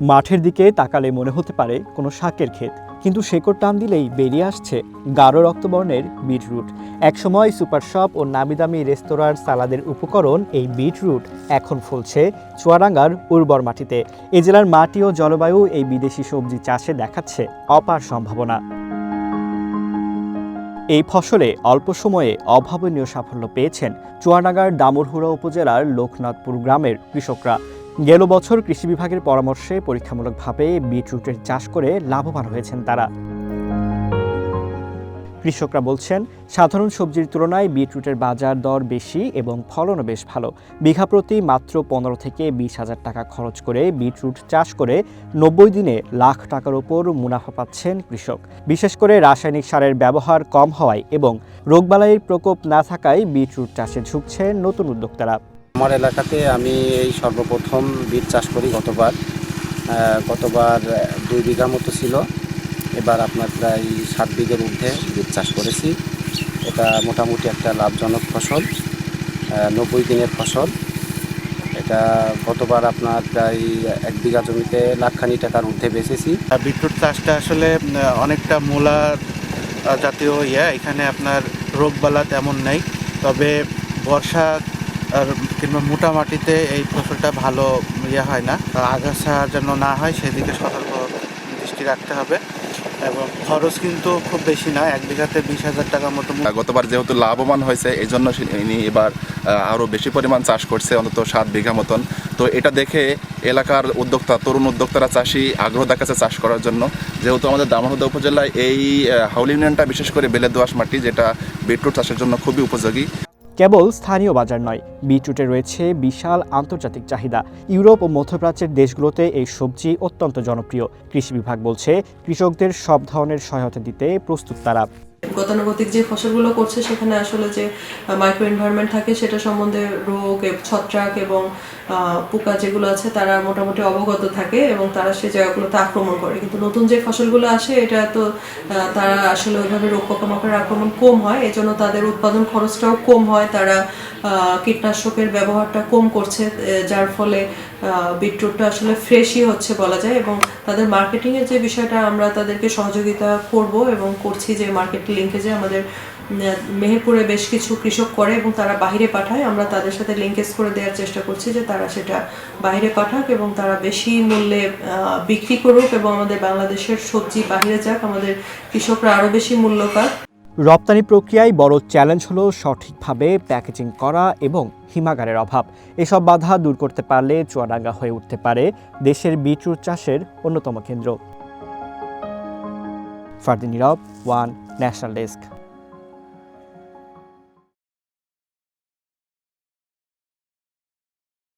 মাঠের দিকে তাকালে মনে হতে পারে কোনো শাকের ক্ষেত। কিন্তু শেকড় টান দিলেই বেরিয়ে আসছে গাঢ় রক্তবর্ণের বিটরুট। একসময় সুপার শপ ও নামি দামি রেস্তোরাঁর সালাদের উপকরণ এই বিটরুট এখন ফলছে চুয়াডাঙ্গার উর্বর মাটিতে। এ জেলার মাটি ও জলবায়ু এই বিদেশি সবজি চাষে দেখাচ্ছে অপার সম্ভাবনা। এই ফসলে অল্প সময়ে অভাবনীয় সাফল্য পেয়েছেন চুয়াডাঙ্গার দামুরহুড়া উপজেলার লোকনাথপুর গ্রামের কৃষকরা। গেল বছর কৃষি বিভাগের পরামর্শে পরীক্ষামূলকভাবে বিটরুটের চাষ করে লাভবান হয়েছেন তারা। কৃষকরা বলছেন, সাধারণ সবজির তুলনায় বিটরুটের বাজার দর বেশি এবং ফলনও বেশ ভালো। বিঘা প্রতি মাত্র পনেরো থেকে বিশ হাজার টাকা খরচ করে বিটরুট চাষ করে নব্বই দিনে লাখ টাকার ওপর মুনাফা পাচ্ছেন কৃষক। বিশেষ করে রাসায়নিক সারের ব্যবহার কম হওয়ায় এবং রোগবালাইয়ের প্রকোপ না থাকায় বিটরুট চাষে ঝুঁকছেন নতুন উদ্যোক্তারা। আমার এলাকাতে আমি এই সর্বপ্রথম বিট চাষ করি গতবার। গতবার দুই বিঘা মতো ছিল। এবার আপনার প্রায় সাত বিঘের ঊর্ধ্বে বিট চাষ করেছি। এটা মোটামুটি একটা লাভজনক ফসল নব্বই দিনের ফসল। এটা গতবার আপনার প্রায় এক বিঘা জমিতে লাখখানি টাকার ঊর্ধ্বে বেঁচেছি। বিটরুট চাষটা আসলে অনেকটা মূলা জাতীয় ইয়ে। এখানে আপনার রোগবালা তেমন নেই। তবে বর্ষা কিংবা মোটা মাটিতে এই ফসলটা ভালো ইয়ে হয় না আগাছা যেন না হয় সেদিকে সতর্ক দৃষ্টি রাখতে হবে। এবং খরচ কিন্তু খুব বেশি না, এক বিঘাতে বিশ হাজার টাকার মতো গতবার যেহেতু লাভবান হয়েছে, এই জন্য ইনি এবার আরও বেশি পরিমাণ চাষ করছে, অন্তত সাত বিঘা মতন। তো এটা দেখে এলাকার উদ্যোক্তা, তরুণ উদ্যোক্তারা চাষি আগ্রহ দেখাচ্ছে চাষ করার জন্য। যেহেতু আমাদের দামোহদা উপজেলায় এই হাউলি ইউনিয়নটা বিশেষ করে বেলে দোয়াশ মাটি, যেটা বিটরুট চাষের জন্য খুবই উপযোগী। কেবল স্থানীয় বাজার নয়, বিটরুটে রয়েছে বিশাল আন্তর্জাতিক চাহিদা। ইউরোপ ও মধ্যপ্রাচ্যের দেশগুলোতে এই সবজি অত্যন্ত জনপ্রিয়। কৃষি বিভাগ বলছে, কৃষকদের সব ধরনের সহায়তা দিতে প্রস্তুত তারা। গতানুগতিক যে ফসলগুলো করছে, সেখানে আসলে যে মাইক্রো এনভায়রনমেন্ট থাকে, সেটা সম্বন্ধে রোগ ছত্রাক এবং পোকা যেগুলো আছে, তারা মোটামুটি অবগত থাকে এবং তারা সেই জায়গাগুলোতে আক্রমণ করে। কিন্তু নতুন যে ফসলগুলো আসে, এটা তো তারা আসলে ওইভাবে রোগ পোকামাকড়ের আক্রমণ কম হয়, এজন্য তাদের উৎপাদন খরচটাও কম হয়, তারা কীটনাশকের ব্যবহারটা কম করছে যার ফলে বিটরুটটা আসলে ফ্রেশই হচ্ছে বলা যায় এবং তাদের মার্কেটিংয়ের যে বিষয়টা আমরা তাদেরকে সহযোগিতা করব এবং করছি যে মার্কেট লিঙ্কেজে আমাদের মেহেরপুরে বেশ কিছু কৃষক করে এবং তারা বাইরে পাঠায়, আমরা তাদের সাথে লিঙ্কেজ করে দেওয়ার চেষ্টা করছি যে তারা সেটা বাইরে পাঠাক এবং তারা বেশি মূল্যে বিক্রি করুক এবং আমাদের বাংলাদেশের সবজি বাইরে যাক, আমাদের কৃষকরা আরও বেশি মূল্য পাক। রপ্তানি প্রক্রিয়ায় বড় চ্যালেঞ্জ হল সঠিকভাবে প্যাকেজিং করা এবং হিমাগারের অভাব। এসব বাধা দূর করতে পারলে চুয়াডাঙ্গা হয়ে উঠতে পারে দেশের বিটরুট চাষের অন্যতম কেন্দ্র। Fardin Nirob one national desk.